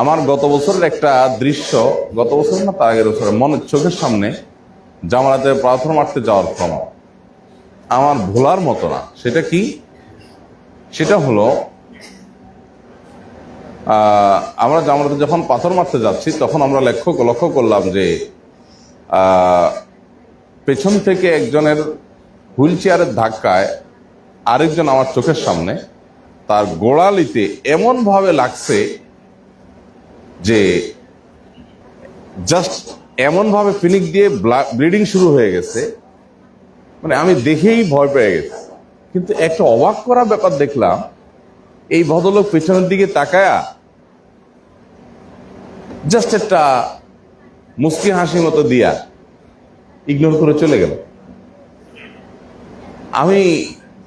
আমার গত বছরের একটা দৃশ্য, গত বছর না, তার আগের বছর মনে, চোখের সামনে জামালাতে প্রার্থনা মারতে যাওয়ার ক্রম আমার ভোলার মতো না। সেটা কি? সেটা হলো আমরা জামালাতে যখন পাথর মারতে যাচ্ছি, তখন আমরা লক্ষ্য লক্ষ্য করলাম যে পেছন থেকে একজনের হুইল চেয়ারের ধাক্কায় আরেকজন আমার চোখের সামনে, তার গোড়ালিতে এমনভাবে লাগছে যে জাস্ট এমনভাবে ফিনিক দিয়ে ব্লিডিং শুরু হয়ে গেছে মানে আমি দেখেই ভয় পেয়ে গেছি। কিন্তু একটা অবাক করা ব্যাপার দেখলাম, এই ভদ্রলোক পেছনের দিকে তাকায়া জাস্ট একটা মুস্কি হাসি মতো দিয়া ইগনোর করে চলে গেল। আমি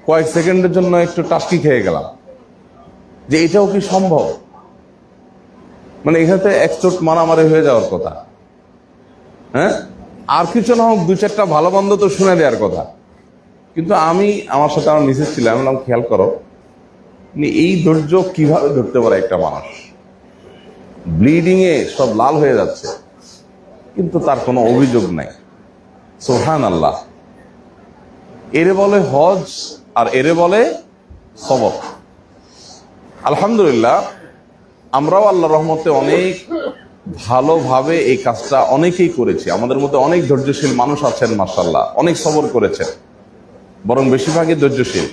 কয়েক সেকেন্ডের জন্য একটু টাস্কি খেয়ে গেলাম যে এটাও কি সম্ভব? মানে এখানে এক চোট মারামারি হয়ে যাওয়ার কথা। হ্যাঁ? আর কিছু না হোক দু চারটা ভালো মন্দ তো শুনে দেওয়ার কথা। কিন্তু আমি আমার সাথে আমার মিসেস ছিল, আমি বললাম, খেয়াল করো মানে এই ধৈর্য কীভাবে ধরতে পারে একটা মানুষ? ব্লিডিং এ সব লাল হয়ে যাচ্ছে, কিন্তু তার কোনো অভিযোগ নাই। সোহান আল্লাহ এরে বলে হজ আর এরে বলে সবক আলহামদুলিল্লাহ আমরাও আল্লাহ রহমতে অনেক ভালোভাবে এই কাজটা অনেকেই করেছি। আমাদের মধ্যে অনেক ধৈর্যশীল মানুষ আছেন মাসাল্লাহ অনেক সবর করেছেন। বরং বেশিরভাগই ধৈর্যশীল।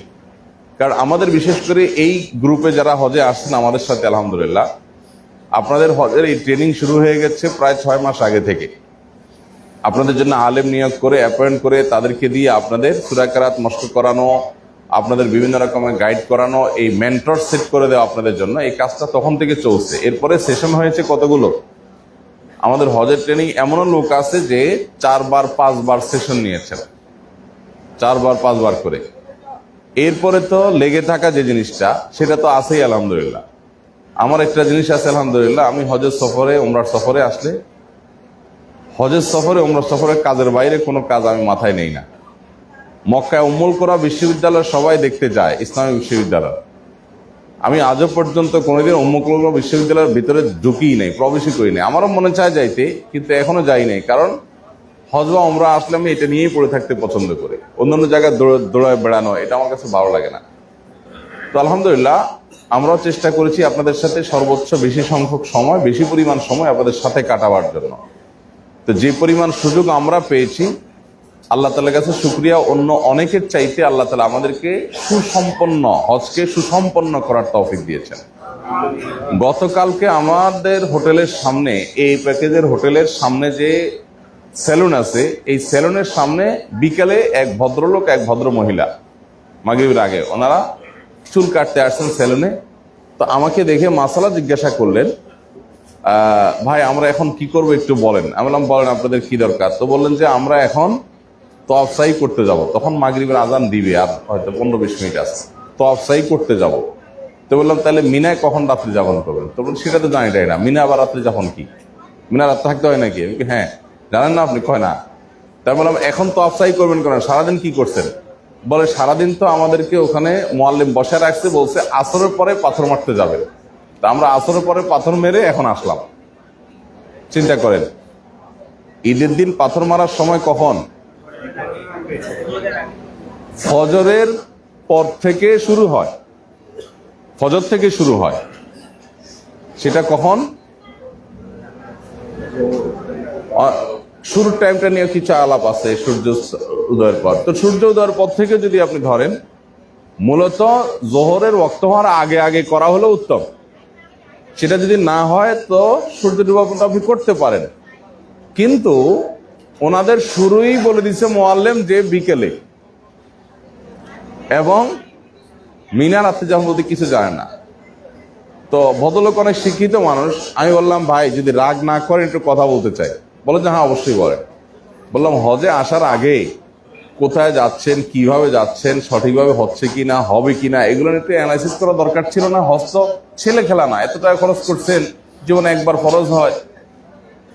কারণ আমাদের বিশেষ করে এই গ্রুপে যারা হজে আসছেন আমাদের সাথে, আলহামদুলিল্লাহ, আপনাদের হজের এই ট্রেনিং শুরু হয়ে গেছে প্রায় ছয় মাস আগে থেকে। আপনাদের জন্য আলেম নিয়োগ করে, অ্যাপয়েন্ট করে তাদেরকে দিয়ে আপনাদের সুরাকারাত মস্ক করানো আপনাদের বিভিন্ন রকমের গাইড করানো, এই মেন্টর সেট করে দেওয়া আপনাদের জন্য। এই কাজটা তখন থেকে চলছে। এরপরে সেশন হয়েছে কতগুলো? আমাদের হজের ট্রেনিং এমনও লোক আছে যে চারবার, পাঁচবার সেশন নিয়েছেন। চারবার, পাঁচবার করে। এরপরে তো লেগে থাকা যে জিনিসটা, সেটা তো আছেই আলহামদুলিল্লাহ। আমার একটা জিনিস আছে আলহামদুলিল্লাহ, আমি হজের সফরে ওমরার সফরে আসলে, হজের সফরে ওমরার সফরের কাজের বাইরে কোনো কাজ আমি মাথায় নেই না। মক্কায় উম্মুল করা বিশ্ববিদ্যালয় সবাই দেখতে যায়, ইসলামী বিশ্ববিদ্যালয়। আমি আজও পর্যন্ত কোনোদিন উম্মুল করা বিশ্ববিদ্যালয়ের ভিতরে ঢুকিই নেই, প্রবেশই করি নাই। আমারও মনে চায় যাইতে, কিন্তু এখনও যাই নাই, কারণ হজ বা ওমরা আসলে আমি এটা নিয়েই পড়ে থাকতে পছন্দ করি। অন্যান্য জায়গায় দৌড়ে- দৌড়ায় বেড়ানো, এটা আমার কাছে ভালো লাগে না। তো আলহামদুলিল্লাহ, আমরাও চেষ্টা করেছি আপনাদের সাথে সর্বোচ্চ বেশি সংখ্যক সময়, বেশি পরিমাণ সময় আপনাদের সাথে কাটাবার জন্য। তো যে পরিমাণ সুযোগ আমরা পেয়েছি আল্লাহ তালার কাছে শুক্রিয়া। অন্য অনেকের চাইতে আল্লাহ তালা আমাদেরকে সুসম্পন্ন, হজকে সুসম্পন্ন করার তৌফিক দিয়েছেন। গতকালকে আমাদের হোটেলের সামনে, এই প্যাকেজের হোটেলের সামনে যে সেলুন আছে, এই সেলুনের সামনে বিকেলে এক ভদ্রলোক, এক ভদ্র মহিলা, মাগরিবের আগে ওনারা চুল কাটতে আসছেন সেলুনে তো আমাকে দেখে মাসালা জিজ্ঞাসা করলেন ভাই, আমরা এখন কি করব একটু বলেন। আমি বললাম, বলেন, আপনাদের কি দরকার? তো বললেন যে, আমরা এখন তফসাই করতে যাব। তখন মাগরিবের আজান দিবে আর হয়তো পনেরো বিশ মিনিট আছে। তফসাই করতে যাব। তো বললাম, তাহলে মিনায় কখন রাত্রি যাপন করবেন? তো বললেন সেটা তো জানি তাই না। মিনা আবার রাত্রি যাপন কি? মিনা রাত থাকতে হয় নাকি? আমি হ্যাঁ। জানেন না আপনি? কয় না। তাই বললাম এখন তো অফসাই করবেন কেন? সারাদিন কি করছেন? বলে, সারাদিন তো আমাদেরকে ওখানে মোয়াল্লিম বসে রাখছে, বলছে আসরের পরে পাথর মারতে যাবে তা আমরা আসরের পরে পাথর মেরে এখন আসলাম। চিন্তা করেন, ঈদের দিন পাথর মারার সময় কখন? ফজরের পর থেকে শুরু হয়। ফজর থেকে শুরু হয়। সেটা কখন? শুরুর টাইমটা নিয়ে কিছু আলাপ আছে সূর্য উদয়ের পর। তো সূর্য উদয়ের পর থেকে যদি আপনি ধরেন, মূলত জোহরের ওক্ত হওয়ার আগে আগে করা হলো উত্তম। সেটা যদি না হয়, তো সূর্য ডুবাপনটা আপনি করতে পারেন। কিন্তু ওনাদের শুরুই বলে দিছে মোয়াল্লেম যে বিকেলে। এবং মিনার রাত্রে যখন বলতে কিছু যায় না। তো ভদ্রলোক অনেক শিক্ষিত মানুষ। আমি বললাম, ভাই, যদি রাগ না করেন, একটু কথা বলতে চাই। বলে যে হ্যাঁ অবশ্যই বলেন। বললাম, হজে আসার আগে কোথায় যাচ্ছেন, কীভাবে যাচ্ছেন, সঠিকভাবে হচ্ছে কি না হবে কি না এগুলো একটু অ্যানালাইসিস করা দরকার ছিল না। হজ তো ছেলে খেলা না। এত টাকা খরচ করছেন, জীবনে একবার খরচ হয়।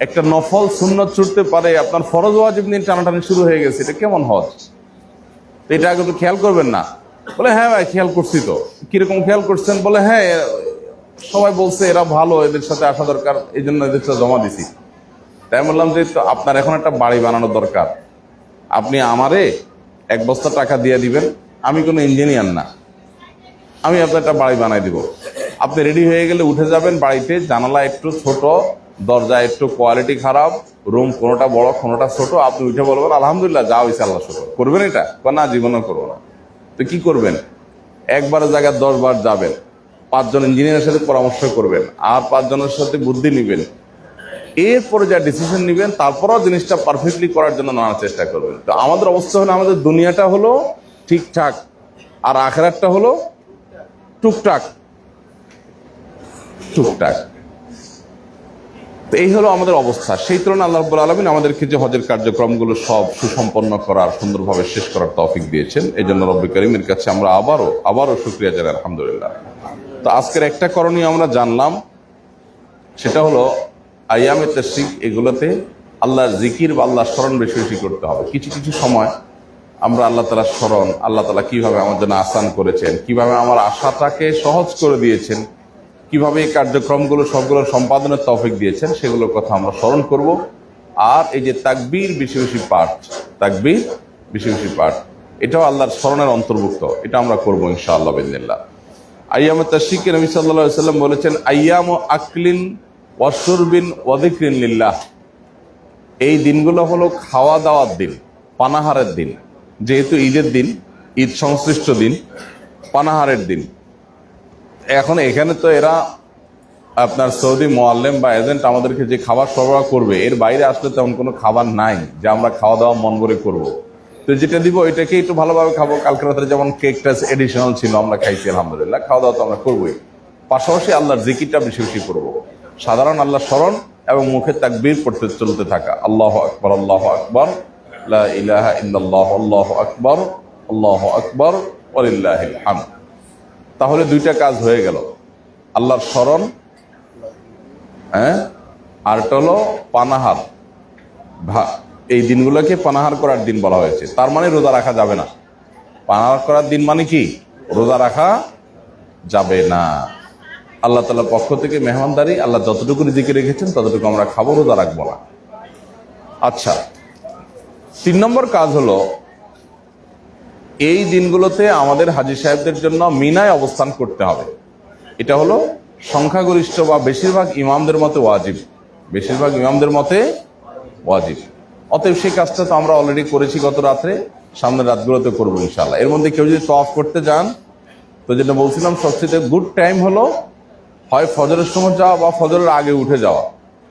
একটা নফল সুন্নত ছুটতে পারে, আপনার ফরজ ওয়াজিব নিয়ে টানাটানি শুরু হয়ে গেছে, এটা কেমন হজ? এটা আগে খেয়াল করবেন না। বলে হ্যাঁ ভাই, খেয়াল করছি তো। কীরকম খেয়াল করছেন? বলে হ্যাঁ সবাই বলছে এরা ভালো, এদের সাথে আসা দরকার এই জন্য এদের সাথে জমা দিছি। তাই বললাম যে আপনার এখন একটা বাড়ি বানানো দরকার। আপনি আমারে এক বস্তা টাকা দিয়ে দিবেন, আমি কোনো ইঞ্জিনিয়ার না। আমি আপনার একটা বাড়ি বানাই দিব। আপনি রেডি হয়ে গেলে উঠে যাবেন বাড়িতে, জানালা একটু ছোট দরজা একটু কোয়ালিটি খারাপ রুম কোনোটা বড়, কোনোটা ছোট, আপনি উঠে বলবেন, আলহামদুলিল্লাহ, যা হয়েছে আল্লাহ শুরু করবেন এটা? না জীবনে করব না। তো কি করবেন? একবারের জায়গায় দশ বার যাবেন, পাঁচজন ইঞ্জিনিয়ারের সাথে পরামর্শ করবেন, আর পাঁচজনের সাথে বুদ্ধি নিবেন। এরপরে যা ডিসিশন নেবেন, তারপরেও জিনিসটা পারফেক্টলি করার জন্য নানা চেষ্টা করবেন। তো আমাদের অবস্থা হলো, আমাদের দুনিয়াটা হলো ঠিকঠাক, আর আখেরাতটা হলো টুকটাক। টুকটাক। তো এই হলো আমাদের অবস্থা। সেই তুলনায় আল্লাহ রাব্বুল আলমিন আমাদেরকে যে হজের কার্যক্রমগুলো সব সুসম্পন্ন করার, সুন্দরভাবে শেষ করার তৌফিক দিয়েছেন। এই জন্য রব্বি করিমের কাছে আমরা আবারও আবারও শুক্রিয়া জানাই, আলহামদুলিল্লাহ। তো আজকের একটা করণীয় আমরা জানলাম, সেটা হলো আয়ামে তশরিক এগুলোতে আল্লাহর জিকির বা আল্লাহর স্মরণ বেশি বেশি করতে হবে। কিছু কিছু সময় আমরা আল্লাহ তালার স্মরণ, আল্লাহ তালা কীভাবে আমার জন্য আসান করেছেন, কীভাবে আমার আশাটাকে সহজ করে দিয়েছেন কীভাবে এই কার্যক্রমগুলো সবগুলো সম্পাদনের তৌফিক দিয়েছেন সেগুলোর কথা আমরা স্মরণ করব। আর এই যে তাকবীর, বেশি বেশি পাঠ, তাকবীর, বেশি বেশি পাঠ, এটাও আল্লাহর স্মরণের অন্তর্ভুক্ত, এটা আমরা করব ইনশাআল্লাহ বিদিল্লাহ আয়াম তাশিকে নবী সাল্লাল্লাহু সাল্লাম বলেছেন আয়াম আকলিন ওয়াসুরবিন ওয়াদিকরিন লিল্লাহ। এই দিনগুলো হলো খাওয়া দাওয়ার দিন, পানাহারের দিন। যেহেতু ঈদের দিন, ঈদ সংশ্লিষ্ট দিন, পানাহারের দিন। এখন এখানে তো এরা আপনার সৌদি মোয়াল্লেম বা এজেন্ট আমাদেরকে যে খাবার সরবরাহ করবে, এর বাইরে আসলে তেমন কোনো খাবার নাই যে আমরা খাওয়া দাওয়া মন করে করব। তো যেটা দিব এটাকে একটু ভালোভাবে খাব। কালকে রাতে যেমন কেকটা এডিশনাল ছিল, আমরা খাইছি, আলহামদুলিল্লাহ। খাওয়া দাওয়া তো আমরা করবোই। পাশাপাশি আল্লাহর জিকিরটা বেশি বেশি করব। সাধারণ আল্লাহ স্মরণ এবং মুখে তাকবীর পড়তে চলতে থাকা। আল্লাহ আকবর আল্লাহ আকবর। ইলাহা ইল্লাল্লাহ, আল্লাহ আকবর আল্লাহ আকবর ওলিল্লাহিল হামদ। তাহলে দুইটা কাজ হয়ে গেল। আল্লাহর স্মরণ হ্যাঁ আরটা হলো পানাহার। এই দিনগুলোকে পানাহার করার দিন বলা হয়েছে। তার মানে রোজা রাখা যাবে না। পানাহার করার দিন মানে কি? রোজা রাখা যাবে না। আল্লাহ তালার পক্ষ থেকে মেহমানদারি, আল্লাহ যতটুকু নিজেকে রেখেছেন, ততটুকু আমরা খাব, রোজা রাখব না। আচ্ছা তিন নম্বর কাজ হলো এই দিনগুলোতে আমাদের হাজি সাহেবদের জন্য মিনায় অবস্থান করতে হবে। এটা হলো সংখ্যাগরিষ্ঠ বা বেশিরভাগ ইমামদের মতে ওয়াজিব। বেশিরভাগ ইমামদের মতে ওয়াজিব। অতএব সেই কাজটা তো আমরা অলরেডি করেছি গত রাত্রে, সামনের রাতগুলোতে করব ইনশাল্লাহ এর মধ্যে কেউ যদি তফ করতে যান, তো যেটা বলছিলাম, সবচেয়ে গুড টাইম হলো হয় ফজরের সময় যাওয়া বা ফজরের আগে উঠে যাওয়া।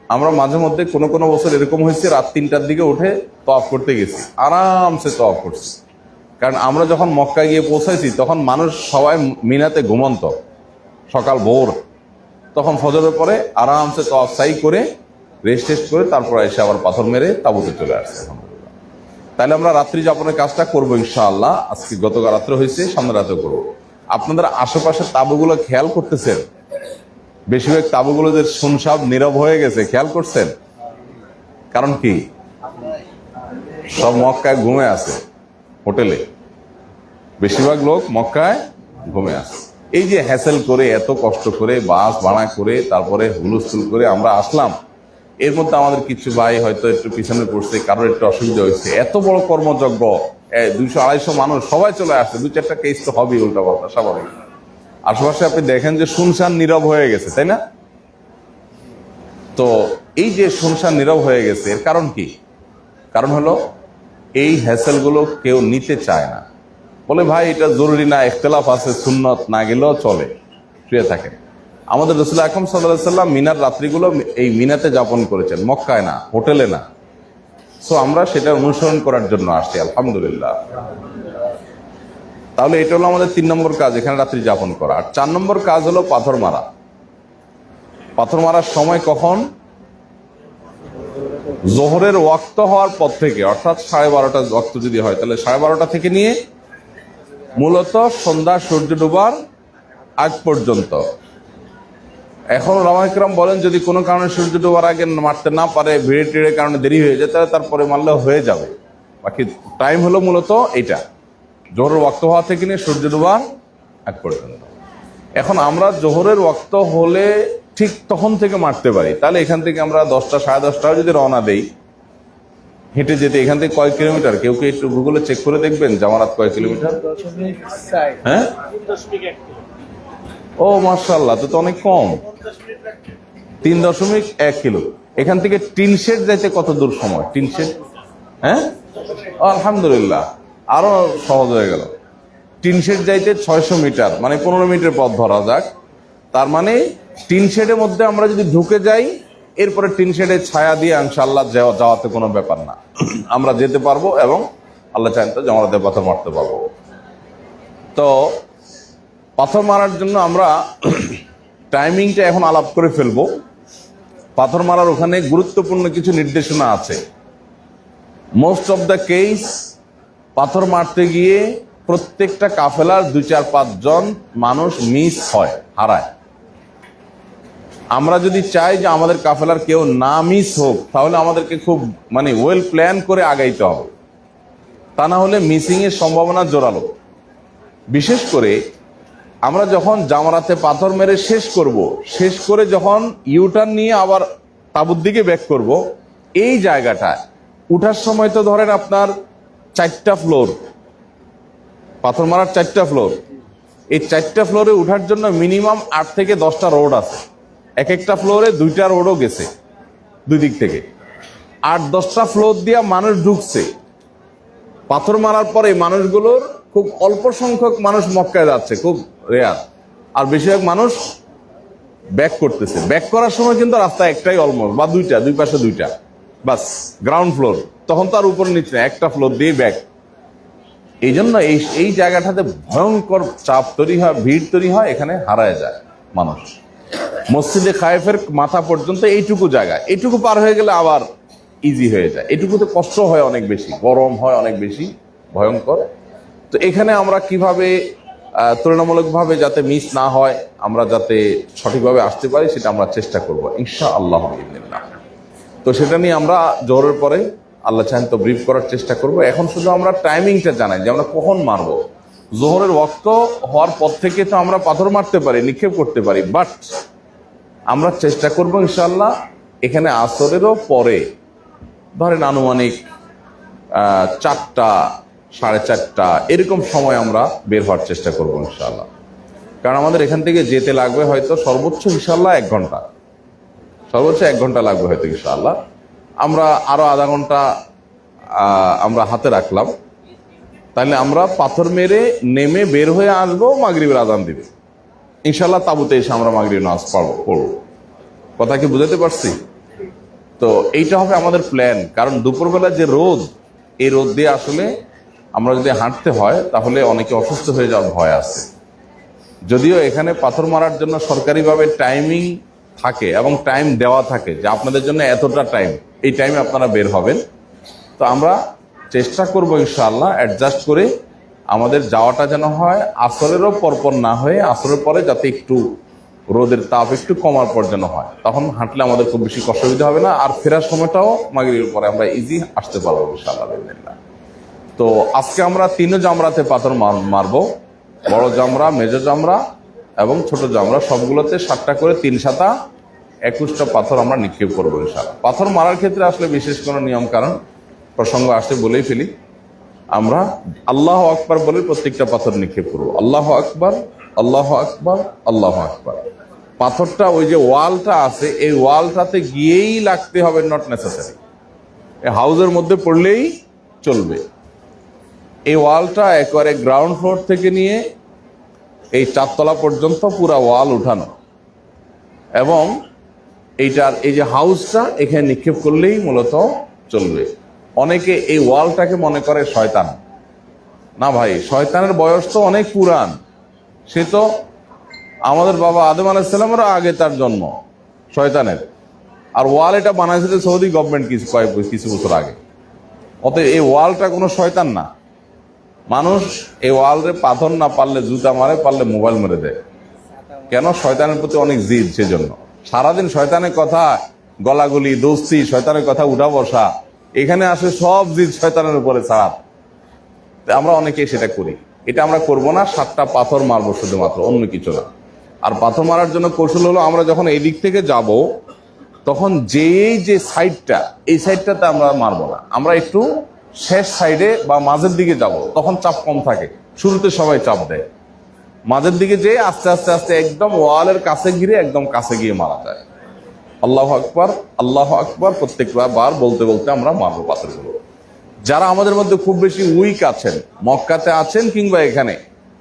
আমরা মাঝে মধ্যে কোনো কোনো বছর এরকম হয়েছে, রাত তিনটার দিকে উঠে তফ করতে গেছি। আরামসে তফ করছি। কারণ আমরা যখন মক্কায় গিয়ে পৌঁছাইছি তখন মানুষ সবাই মিনাতে ঘুমন্ত। সকাল ভোর। তখন ফজরের পরে আরামসে তফ সাই করে রেস্ট টেস্ট করে তারপর এসে আবার পাথর মেরে তাবুতে চলে আসছে। তাহলে আমরা রাত্রি যাপনের কাজটা করব ইনশাআল্লাহ। আজকে গতকাল রাত্রে হয়েছে, সামনে রাতে করব। আপনাদের আশেপাশের তাবুগুলো খেয়াল করতেছেন? বেশিরভাগ তাবুগুলো যে শুনসাব নীরব হয়ে গেছে, খেয়াল করছেন? কারণ কি? সব মক্কায় ঘুমে আছে। হোটেলে। বেশিরভাগ লোক মক্কায় ঘুমে আছে এই যে হ্যাসেল করে, এত কষ্ট করে, বাস ভাড়া করে, তারপরে হুলস্থুল করে আমরা আসলাম, এর মধ্যে আমাদের কিছু ভাই হয়তো একটু পিছনে পড়ছে, কারোর একটু অসুবিধা হয়েছে। এত বড় কর্মযজ্ঞ দুইশো, আড়াইশো মানুষ, সবাই চলে আসছে দু চারটা কেস তো হবেই উল্টা পাল্টা স্বাভাবিক। আশেপাশে আপনি দেখেন যে শুনশান নীরব হয়ে গেছে, তাই না? তো এই যে শুনশান নীরব হয়ে গেছে, এর কারণ কি? কারণ হলো এই হ্যাসেলগুলো কেউ নিতে চায় না। বলে, ভাই, এটা জরুরি না, ইখতলাফ আছে, সুন্নত না গেলেও চলে। শুয়ে থাকে, আমাদের রসুল আকরম সাল্লাহ সাল্লাম মিনার রাত্রিগুলো এই মিনাতে যাপন করেছেন, মক্কায় না, হোটেলে না। সো আমরা সেটা অনুসরণ করার জন্য আসছি, আলহামদুলিল্লাহ। তাহলে এটা হলো আমাদের তিন নম্বর কাজ, এখানে রাত্রি যাপন করা। আর চার নম্বর কাজ হলো পাথর মারা পাথর মারার সময় কখন? জোহরের ওয়াক্ত হওয়ার পর থেকে, অর্থাৎ সাড়ে বারোটা ওয়াক্ত যদি হয়, তাহলে সাড়ে বারোটা থেকে নিয়ে মূলত সন্ধ্যা সূর্য ডুবার আগ পর্যন্ত। এখন রামাইকরাম বলেন, যদি কোনো কারণে সূর্য ডোবার আগে মারতে না পারে, ভিড়ে টিড়ের কারণে দেরি হয়ে যায়, তাহলে তারপরে মারলে হয়ে যাবে। বাকি টাইম হলো মূলত এটা। জোহরের ওয়াক্ত হওয়া থেকে নিয়ে সূর্য ডোবার আগ পর্যন্ত। এখন আমরা জোহরের ওয়াক্ত হলে ঠিক তখন থেকে মারতে পারি। তাহলে এখান থেকে আমরা দশটা, সাড়ে দশটাও যদি রওনা দেই, হেঁটে যেতে এখান থেকে কয় কিলোমিটার। কেউ কি একটু গুগলে চেক করে দেখবেন জামারাত কয় কিলোমিটার? হ্যাঁ? ও মার্শাল্লাহ তো অনেক কম। তিন দশমিক এক কিলো। এখান থেকে টিন শেড যাইতে কত দূর সময়? টিন শেড হ্যাঁ? আলহামদুলিল্লাহ, আরও সহজ হয়ে গেল। টিন শেড যাইতে ছয়শো মিটার মানে পনেরো মিটার পথ ধরা যাক। তার মানে টিন শেডের মধ্যে আমরা যদি ঢুকে যাই, এরপরে টিন শেডের ছায়া দিয়ে ইনশাআল্লাহ যাওয়া যাওয়াতে কোনো ব্যাপার না। আমরা যেতে পারব এবং আল্লাহ চাইন তো জমাতে পাথর মারতে পারব। তো পাথর মারার জন্য আমরা টাইমিংটা এখন আলাপ করে ফেলব। পাথর মারার ওখানে গুরুত্বপূর্ণ কিছু নির্দেশনা আছে। মোস্ট অফ দ্য কেস পাথর মারতে গিয়ে প্রত্যেকটা কাফেলার দুই, চার, পাঁচজন মানুষ মিস হয়, হারায়। আমরা যদি চাই যে আমাদের কাফেলার কেউ না মিস হোক, তাহলে আমাদেরকে খুব মানে ওয়েল প্ল্যান করে আগাইতে হবে। তা না হলে মিসিং এর সম্ভাবনা জোরালো। বিশেষ করে আমরা যখন জামারাতে পাথর মেরে শেষ করব, শেষ করে যখন ইউটার্ন নিয়ে আবার তাবুর দিকে ব্যাক করব, এই জায়গাটায় উঠার সময় তো ধরেন আপনার চারটা ফ্লোর পাথর মারার চারটা ফ্লোর এই চারটা ফ্লোরে উঠার জন্য মিনিমাম আট থেকে দশটা রোড আছে। এক একটা ফ্লোরে দুইটা রোডও গেছে দুই দিক থেকে। আট দশটা ফ্লোর দিয়ে মানুষ ঢুকছে। পাথর মারার পরে মানুষগুলোর খুব অল্প সংখ্যক মানুষ মক্কায় যাচ্ছে খুব রেয়ার আর বেশিরভাগ মানুষ ব্যাক করতেছে। ব্যাক করার সময় কিন্তু রাস্তা একটাই অলমোস্ট বা দুইটা দুই পাশে দুইটা। বাস গ্রাউন্ড ফ্লোর তখন তো আর উপর নিচে না, একটা ফ্লোর দিয়ে ব্যাক এই জন্য এই এই জায়গাটাতে ভয়ঙ্কর চাপ তৈরি হয় ভিড় তৈরি হয় এখানে হারায় যায় মানুষ। মসজিদে খায়েফের মাথা পর্যন্ত এইটুকু জায়গা। এইটুকু পার হয়ে গেলে আবার ইজি হয়ে যায়। এটুকুতে কষ্ট হয় অনেক বেশি, গরম হয় অনেক বেশি, ভয়ঙ্কর। তো এখানে আমরা কীভাবে তুলনামূলকভাবে যাতে মিস না হয়, আমরা যাতে সঠিকভাবে আসতে পারি, সেটা আমরা চেষ্টা করব ইনশা আল্লাহ। তো সেটা নিয়ে আমরা জোরের পরে আল্লাহ চাহেন তো ব্রিফ করার চেষ্টা করব। এখন শুধু আমরা টাইমিংটা জানাই যে আমরা কখন মারবো। জোহরের ওয়াক্ত হওয়ার পর থেকে তো আমরা পাথর মারতে পারি, নিক্ষেপ করতে পারি বাট আমরা চেষ্টা করব ইনশাল্লাহ এখানে আসরেরও পরে, ধরেন আনুমানিক চারটা, সাড়ে চারটা, এরকম সময় আমরা বের হওয়ার চেষ্টা করব ইনশাল্লাহ কারণ আমাদের এখান থেকে যেতে লাগবে হয়তো সর্বোচ্চ ইনশাল্লাহ এক ঘণ্টা। সর্বোচ্চ এক ঘণ্টা লাগবে হয়তো ইনশাআল্লাহ। আমরা আরও আধা ঘণ্টা আমরা হাতে রাখলাম। তাহলে আমরা পাথর মেরে নেমে বের হয়ে আসব মাগরিবের আদান দিবে ইনশাল্লাহ তাবুতে এসে আমরা নামাজ পারব পড়ব। কথা কি বুঝাতে পারছি? তো এইটা হবে আমাদের প্ল্যান কারণ দুপুরবেলা যে রোদ, এই রোদ দিয়ে আসলে আমরা যদি হাঁটতে হয়, তাহলে অনেকে অসুস্থ হয়ে যাওয়ার ভয় আছে। যদিও এখানে পাথর মারার জন্য সরকারিভাবে টাইমিং থাকে এবং টাইম দেওয়া থাকে, যে আপনাদের জন্য এতটা টাইম এই টাইমে আপনারা বের হবেন। তো আমরা চেষ্টা করব ইনশাআল্লাহ অ্যাডজাস্ট করে আমাদের যাওয়াটা যেন হয় আসরেরও পরপর না হয়ে আসরের পরে যাতে একটু রোদের তাপ একটু কমার পর যেন হয়। তখন হাঁটলে আমাদের খুব বেশি অসুবিধা হবে না আর ফেরার সময়টাও মাগরিবের পরে আমরা ইজি আসতে পারব বিদিনিল্লাহ। তো আজকে আমরা তিনও জামরাতে পাথর মার- মারবো। বড় জামরা, মেজো জামরা এবং ছোট জামরা, সবগুলোতে সাতটা করে তিন সাতা, একুশটা পাথর আমরা নিক্ষেপ করব ইনশাআল্লাহ। পাথর মারার ক্ষেত্রে আসলে বিশেষ কোনো নিয়ম কারণ, প্রসঙ্গ আসে বলেই ফেলি। আমরা আল্লাহ আকবার বলে প্রত্যেকটা পাথর নিক্ষেপ করব। আল্লাহ আকবার আল্লাহ আকবার আল্লাহ আকবার। পাথরটা ওই যে ওয়ালটা আছে, এই ওয়ালটাতে গিয়েই লাগতে হবে নট নেসেসারি হাউসের মধ্যে পড়লেই চলবে। এই ওয়ালটা একবারে গ্রাউন্ড ফ্লোর থেকে নিয়ে এই চারতলা পর্যন্ত পুরা ওয়াল উঠানো। এবং এইটার, এই যে হাউসটা এখানে নিক্ষেপ করলেই মূলত চলবে। অনেকে এই ওয়ালটাকে মনে করে শয়তান। না ভাই, শয়তানের বয়স তো অনেক পুরান। সে তো আমাদের বাবা আদম আলাইসাল্লামেরও আগে তার জন্ম, শয়তানের। আর ওয়াল এটা বানাইছিল সৌদি গভর্নমেন্ট কিছু কয়েক কিছু বছর আগে। অতএব এই ওয়ালটা কোনো শয়তান না। মানুষ এই ওয়ালরে পাথর না পারলে জুতা মারে, পারলে মোবাইল মেরে দেয়। কেন? শয়তানের প্রতি অনেক জিদ সেজন্য। সারাদিন শয়তানের কথা, গলাগুলি, দোস্তি, শয়তানের কথা উঠা বসা। এখানে আসে সব জিদ শয়তানের উপরে ছাড়া। আমরা অনেকে সেটা করি। এটা আমরা করব না, সাতটা পাথর মারবো শুধুমাত্র, অন্য কিছু না। আর পাথর মারার জন্য কৌশল হলো আমরা যখন এই দিক থেকে যাব, তখন যেই যে সাইডটা, এই সাইডটাতে আমরা মারবো না। আমরা একটু শেষ সাইডে বা মাঝের দিকে যাব, তখন চাপ কম থাকে। শুরুতে সবাই চাপ দেয়। মাঝের দিকে যেয়ে আস্তে আস্তে আস্তে একদম ওয়ালের কাছে ঘিরে একদম কাছে গিয়ে মারা যায়। আল্লাহ আকবার আল্লাহ আকবার, প্রত্যেকবার বার বলতে বলতে আমরা মারবো পাথরগুলো যারা আমাদের মধ্যে খুব বেশি উইক আছেন, মক্কাতে আছেন কিংবা এখানে,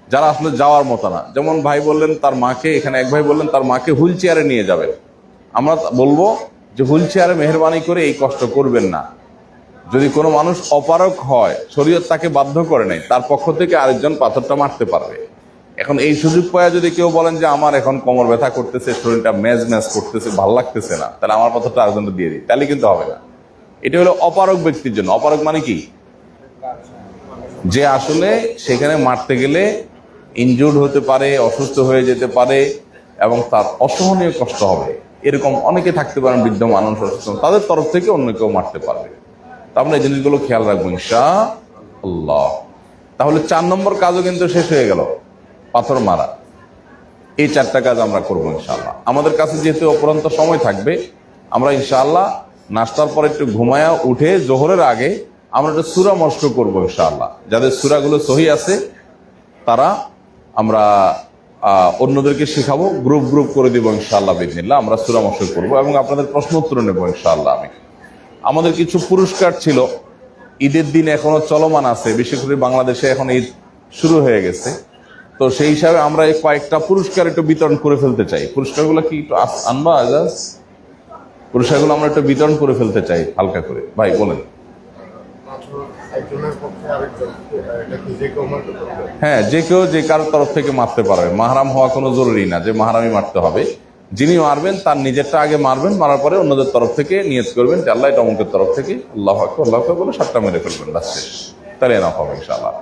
যারা আসলে যাওয়ার মতো না, যেমন ভাই বললেন তার মাকে, এখানে এক ভাই বললেন তার মাকে হুইল চেয়ারে নিয়ে যাবেন। আমরা বলব যে হুইল চেয়ারে মেহরবানি করে এই কষ্ট করবেন না। যদি কোনো মানুষ অপারক হয়, শরীয়ত তাকে বাধ্য করে নেই তার পক্ষ থেকে আরেকজন পাথরটা মারতে পারবে। এখন এই সুযোগ পাওয়া যদি কেউ বলেন যে আমার এখন কোমর ব্যথা করতেছে, শরীরটা ম্যাজ ম্যাজ করতেছে, ভালো লাগতেছে না, তাহলে আমার পাথরটা আরেকজনকে দিয়ে দিই। তাহলে কিন্তু হবে না। এটা হলো অপারক ব্যক্তির জন্য। অপারক মানে কি? যে আসলে সেখানে মারতে গেলে ইনজুর্ড হতে পারে, অসুস্থ হয়ে যেতে পারে এবং তার অসহনীয় কষ্ট হবে। এরকম অনেকে থাকতে পারেন, বৃদ্ধ মানুষ, অসুস্থ তাদের তরফ থেকে অন্য কেউ মারতে পারবে। তা আমরা এই জিনিসগুলো খেয়াল রাখব ইনশা আল্লাহ তাহলে চার নম্বর কাজও কিন্তু শেষ হয়ে গেল। পাথর মারা। এই চারটা কাজ আমরা করব ইনশাল্লাহ আমাদের কাছে যেহেতু অপরন্ত সময় থাকবে, আমরা ইনশাআল্লাহ নাস্তার পর একটু ঘুমায়া উঠে জোহরের আগে আমরা একটা সুরা মস্ক করব ইনশাআল্লাহ। যাদের সুরাগুলো সহি আছে, তারা আমরা অন্যদেরকে শেখাবো, গ্রুপ গ্রুপ করে দিব ইনশাআল্লাহ বিদিনিল্লাহ আমরা সুরা মস্ক করব এবং আপনাদের প্রশ্ন উত্তর নেব ইনশাআল্লাহ আমি। আমাদের কিছু পুরস্কার ছিল, ঈদের দিন এখনও চলমান আছে, বিশেষ করে বাংলাদেশে এখন ঈদ শুরু হয়ে গেছে। তো সেই হিসাবে আমরা এই কয়েকটা পুরস্কার একটু বিতরণ করে ফেলতে চাই। পুরস্কারগুলো কি একটু আনবা আজাজ পুরস্কারগুলো আমরা একটু বিতরণ করে ফেলতে চাই, হালকা করে। ভাই, বলেন। হ্যাঁ যে কেউ যে কারোর তরফ থেকে মারতে পারবে। মাহারাম হওয়া কোনো জরুরি না, যে মাহারামি মারতে হবে। যিনি মারবেন, তার নিজেরটা আগে মারবেন, মারার পরে অন্যদের তরফ থেকে নিয়ত করবেন যে আল্লাহ এটা অমুকের তরফ থেকে, আল্লাহ আল্লাহ বলে সাতটা মেরে ফেলবেন শেষ। তাহলে না হবে, ইনশাআল্লাহ।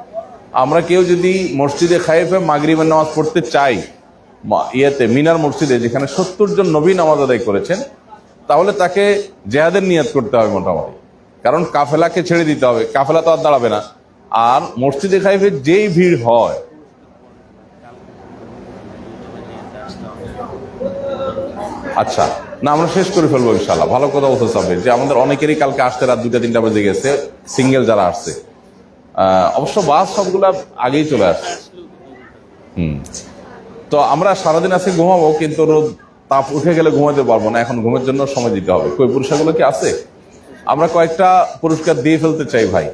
আমরা কেউ যদি মসজিদে খাইফে মাগরিবের নামাজ পড়তে চাই ইয়েতে, মিনার মসজিদে, যেখানে সত্তর জন নবী নামাজ আদায় করেছেন, তাহলে তাকে জেহাদের নিয়ত করতে হবে মোটামুটি। কারণ কাফেলাকে ছেড়ে দিতে হবে, কাফেলা তো আর দাঁড়াবে না। আর মসজিদে খাইফে যেই ভিড় হয় আচ্ছা না, আমরা শেষ করে ফেলব ইনশাল্লাহ ভালো কথা বলতে হবে যে আমাদের অনেকেরই কালকে আসতে রাত দুটা তিনটা বেজে গেছে, সিঙ্গেল যারা আসছে। অবশ্য বাস সবগুলো আগেই চলে আসছে হুম। তো আমরা সারাদিন আজকে ঘুমাবো, কিন্তু রোদ, তাপ উঠে গেলে ঘুমাতে পারব না। এখন ঘুমের জন্য সময় দিতে হবে। কই পুরস্কারগুলো কি আছে? আমরা কয়েকটা পুরস্কার দিয়ে ফেলতে চাই ভাই।